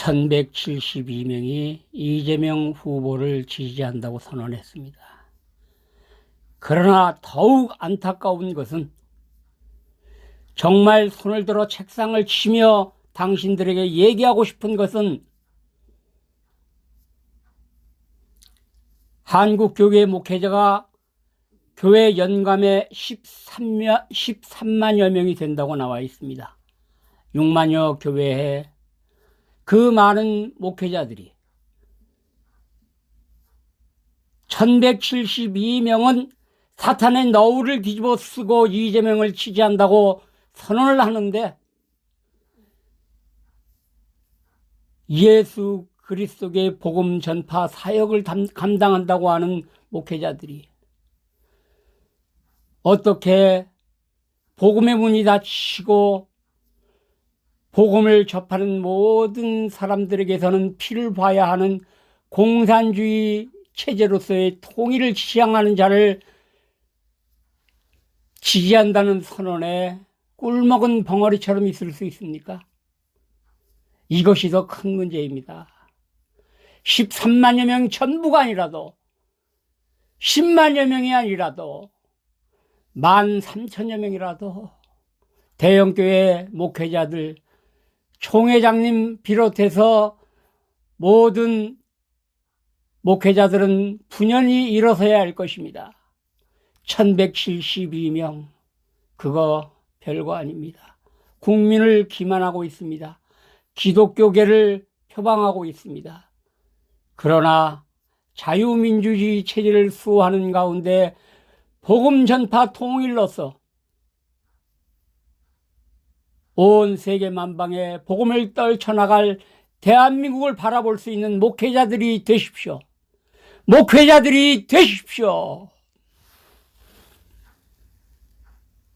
1172명이 이재명 후보를 지지한다고 선언했습니다. 그러나 더욱 안타까운 것은 정말 손을 들어 책상을 치며 당신들에게 얘기하고 싶은 것은 한국교회 목회자가 교회 연감에 13여, 13만여 명이 된다고 나와 있습니다. 6만여 교회에 그 많은 목회자들이 1172명은 사탄의 너울을 뒤집어 쓰고 이재명을 지지한다고 선언을 하는데 예수 그리스도의 복음 전파 사역을 담- 감당한다고 하는 목회자들이 어떻게 복음의 문이 닫히고 복음을 접하는 모든 사람들에게서는 피를 봐야 하는 공산주의 체제로서의 통일을 지향하는 자를 지지한다는 선언에 꿀먹은 벙어리처럼 있을 수 있습니까? 이것이 더 큰 문제입니다. 13만여 명 전부가 아니라도 10만여 명이 아니라도 만 3천여 명이라도 대형교회 목회자들 총회장님 비롯해서 모든 목회자들은 분연히 일어서야 할 것입니다. 1172명 그거 별거 아닙니다. 국민을 기만하고 있습니다. 기독교계를 표방하고 있습니다. 그러나 자유민주주의 체제를 수호하는 가운데 복음 전파 통일로서 온 세계 만방에 복음을 떨쳐나갈 대한민국을 바라볼 수 있는 목회자들이 되십시오. 목회자들이 되십시오.